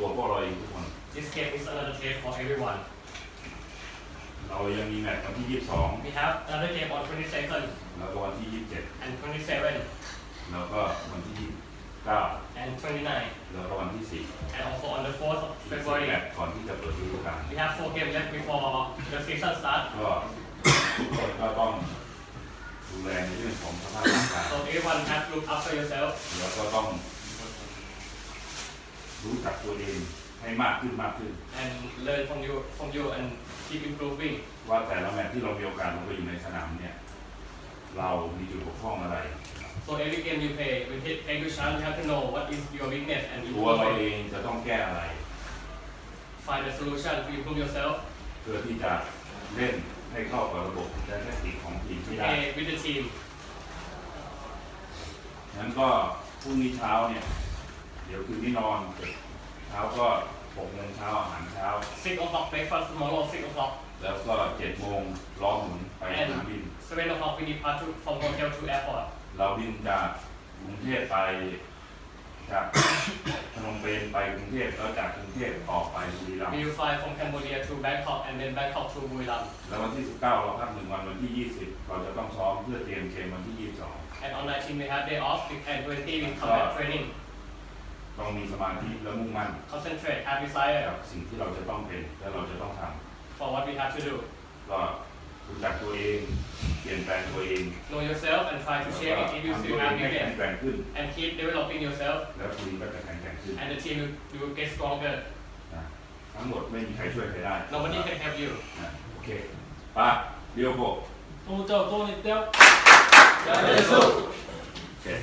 ตัวพวกเราเองทุกคน This game is another test for everyone. เรายังมีแมตช์วันที่ We have another game on 22nd 22แล้วก็วันที่ and 27 27 แล้วก็วันที่29 and 29แล้วก็วันที่ and also on the 4th of 4แม February. ตช์ก่อนที่จะเปิดฤดูกาล We have four games left before the season starts. ก็ทุกคนก็ต้องดูแลในเรื่องของสภาพร่างกาย So everyone has to look after yourself แล้วก็ต้อง รู้จักตัวเองให้มากขึ้นมากขึ้น and learn from you from you and keep improving. ว่าแต่ละแมตช์ที่เรามีโอกาสลงไปอยู่ในสนามเนี่ย เรามีจุดบกพร่องอะไร So every game you play, we hit every chance you have to know what is your weakness and ตัวเรา improve เอ it. งจะต้องแก้อะไร Find a solution to improve yourself. เพื่อที่จะเล่นให้เข้ากับระบบและแทคติกของทีมที่ได้ Play with the team. งั้นก็พรุ่งนี้เช้าเนี่ยเดี๋ยวคืนนี้นอนเสร็จเช้าก็หกโมงเช้าอาหารเช้า Six o'clock breakfast tomorrow. Six o'clock. แล้วก็เจ็ดโมงล้อหมุนไปสนามบิน Seven o'clock we depart to, from hotel to airport. เราบินจากกรุงเทพไป จาก พนมเปญไปกรุงเทพแล้วจากกรุงเทพออกไปบุรีรัมย์ We will fly from Cambodia to Bangkok and then Bangkok to Buriram. แล้ววันที่ 19 เราพักหนึ่งวันวันที่ 20 เราจะต้องซ้อมเพื่อเตรียมเกมวันที่ And on 19 we have day off and 20 we come back training. 22ต้องมีสมาธิและมุ่งมั่น Concentrate, have desire กับสิ่งที่เราจะต้องเป็นและเราจะต้องท for what we have to do. ำก็รู้จักตัวเอง เปลี่ยนแปลงตัวเอง Know yourself and try to share it if you ทำตั still วเอง have ให้แข็ง weakness. แกร่งขึ้น And keep developing yourself แล้วทีมก็จะแข็งแกร่งขึ้น and the team will, you will get stronger. นะทั้งหมดไม่มีใครช่วยใครได้ Nobody can help you. นะโอเคไป้าเดียวโกโอ้เจ้าตัวนี้เต้า Yes,